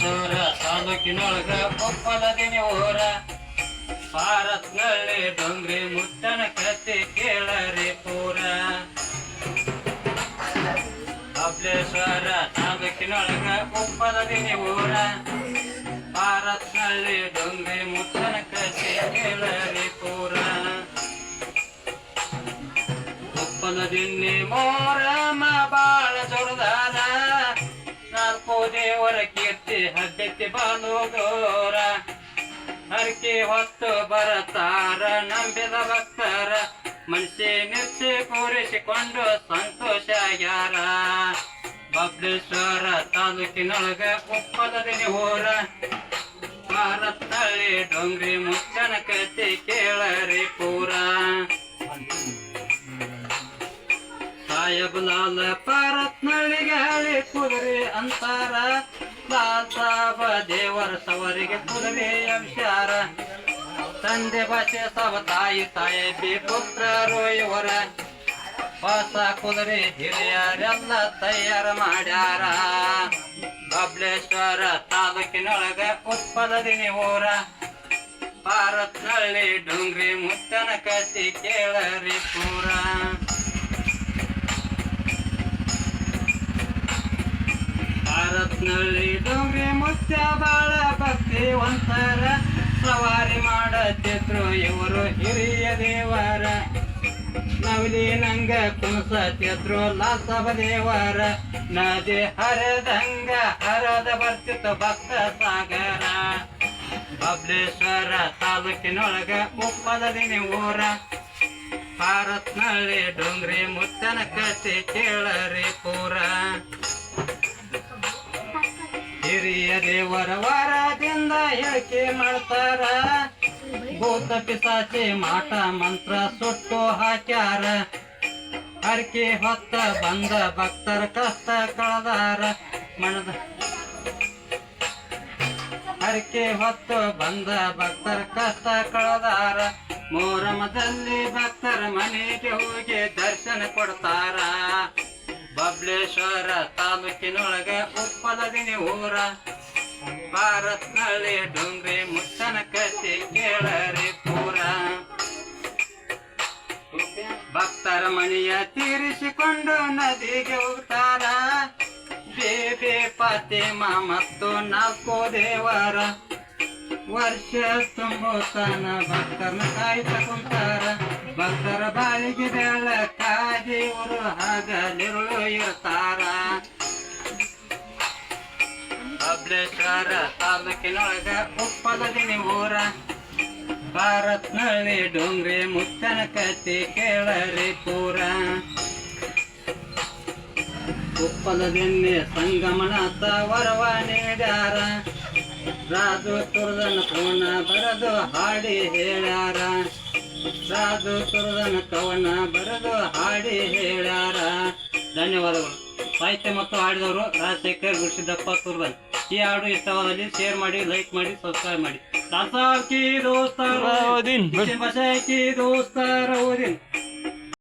ಸೂರ ತಾಲೂಕಿನೊಳಗ ದಿನ ಹೋರ ಭಾರತ್ನಲ್ಲಿ ಡೊಂಗ್ರಿ ಮುತ್ತನ ಕತೆ ಕೇಳರಿ ಪೂರ. ಅಬ್ಲೇಶ್ವರ ತಾಲೂಕಿನೊಳಗ ದಿನಿ ಹೋರ ಭಾರತ್ನಲ್ಲಿ ಡೊಂಗ್ರಿ ಮುತ್ತನ ಕತೆ ಕೇಳರಿ ಪೂರ. ಒಪ್ಪಲದಿನ್ನಿ ಮೋರಮ್ಮ ಬಾಳ ನಾಲ್ಕು ದೇವರ ಕೀರ್ತಿ ಹಬ್ಬೆತ್ತಿ ಬಾನುಗೋರ ಹರಕೆ ಹೊತ್ತು ಬರತಾರ, ನಂಬಿದ ಭಕ್ತರ ಮನಸ್ಸಿ ನಿರ್ಸಿ ಕೂರಿಸಿಕೊಂಡು ಸಂತೋಷ ಆಗ್ಯಾರ ಬಬ್ಲೇಶ್ವರ ತಾಲೂಕಿನೊಳಗ ಉಪ್ಪಲದಿನಿ ಹೋರ ಭಾರತಳ್ಳಿ ಡೊಂಗ್ರಿ ಮುಚ್ಚನ ಕತೆ ಕೇಳರಿ ಪೂರ. ಸಾಯಬ್ ಲಾಲ್ ಪಾರತ್ನಳ್ಳಿಗೆ ಹಳಿ ಕುದುರೆ ಅಂತಾರ. ಲಾಲ್ ಸಾಬ ದೇವರ ಸವರಿಗೆ ಕುದುರೆ ಅಂಶಾರ ತಂದೆ ಭಾಷೆ ಸವ ತಾಯಿ ತಾಯಿ ಪುತ್ರರು ಇವರ. ಹೊಸ ಕುದುರೆ ಹಿರಿಯರೆಲ್ಲ ತಯಾರ ಮಾಡ್ಯಾರ. ಬಬ್ಲೇಶ್ವರ ತಾಲೂಕಿನೊಳಗ ಉತ್ಪಲದಿನಿ ಊರ ಭಾರತ್ನಳ್ಳಿ ಡೊಂಗ್ರಿ ಮುತ್ತನ ಕತಿ ಕೇಳರಿ ಪೂರ. ಭಾರತ್ನಲ್ಲಿ ಡೊಂಗ್ರಿ ಮುತ್ಯ ಬಾಳ ಒಂಥರ ಸವಾರಿ ಮಾಡತ್ತಿದ್ರು ಇವರು ಹಿರಿಯ ದೇವರ. ನವಲಿ ನಂಗ ಚಿತ್ರ ಲಾಸವ ದೇವರ. ನದಿ ಹರದಂಗ ಹರದ ಬರ್ತಿತ್ತು ಭಕ್ತ ಸಾಗರ. ಬಬ್ಲೇಶ್ವರ ತಾಲೂಕಿನೊಳಗ ದಿನ ಊರ ಭಾರತ್ನಲ್ಲಿ ಡೊಂಗ್ರಿ ಮುತ್ತನ ಕತೆ ಕೇಳರಿ ಪೂರ. ಹಿರಿಯ ದೇವರ ವಾರದಿಂದ ಹೇಳಿಕೆ ಮಾಡ್ತಾರ. ಭೂತ ಪಿಸಾಚಿ ಮಾಟ ಮಂತ್ರ ಸುಟ್ಟು ಹಾಕ್ಯಾರ. ಹರಕೆ ಹೊತ್ತ ಬಂದ ಭಕ್ತರ ಕಷ್ಟ ಕಳದಾರ. ಮಣದ ಹರಕೆ ಹೊತ್ತು ಬಂದ ಭಕ್ತರ ಕಷ್ಟ ಕಳದಾರ. ಮೋರಮದಲ್ಲಿ ಭಕ್ತರ ಮನೆಗೆ ಹೋಗಿ ದರ್ಶನ ಕೊಡ್ತಾರ. ಬಬ್ಲೇಶ್ವರ ತಾಲೂಕಿನೊಳಗ ಉಪ್ಪಲದಿನಿ ಊರ. ಭಾರತ್ನಳ್ಳಿ ಡೊಂಗ್ರಿ ಮುತ್ತನ ಕತೆ ಕೇಳರಿ ಪೂರ. ಭಕ್ತರ ಮನೆಯ ತೀರಿಸಿಕೊಂಡು ನದಿಗೆ ಹೋಗ್ತಾರ. ಬೇಬೆ, ಫಾತಿಮಾ ಮತ್ತು ನಾಲ್ಕು ದೇವರ ವರ್ಷ ತುಂಬುತ್ತಾನ ಭಕ್ತರನ್ನ ಕಾಯ್ತ ಕುಂತಾರ. ಭಕ್ತರ ಬಾಳಿಗೆ ಇವರು ನಿರುಳು ಇರ್ತಾರ ಬಬ್ಲೇಶ್ವರ ತಾಲೂಕಿನೊಳಗ ಉಪ್ಪಲದಿನಿ ಊರ ಭಾರತ್ನಲ್ಲಿ ಡೊಂಗ್ರಿ ಮುತ್ತನ ಕತೆ ಕೇಳರಿ ಪೂರ. ಉಪ್ಪಲದಿನ್ನಿ ಸಂಗಮನ ವರವ ನೀಡ್ಯಾರ. ರಾಜು ತುರ್ದನ ಪೂರ್ಣ ಬರೆದು ಹಾಡಿ ಹೇಳ್ಯಾರ. ರಾಜು ಸುರದನ ಕವನ ಬರೆದು ಹಾಡಿ ಹೇಳ್ಯಾರ. ಧನ್ಯವಾದಗಳು. ಸಾಹಿತ್ಯ ಮತ್ತು ಹಾಡಿದವರು ರಾಜಶೇಖರ್ ಗುರುಸಿದ್ದಪ್ಪ ಸುರದನ್ ಈ ಹಾಡು ಇಷ್ಟವಾದಲ್ಲಿ ಶೇರ್ ಮಾಡಿ ಲೈಕ್ ಮಾಡಿ ಸಬ್ಸ್ಕ್ರೈಬ್ ಮಾಡಿ. ದೋಸ್ತಾರ ದೋಸ್ತರ ಓದಿನ್, ದೋಸ್ತಾರ ಓದಿನ್.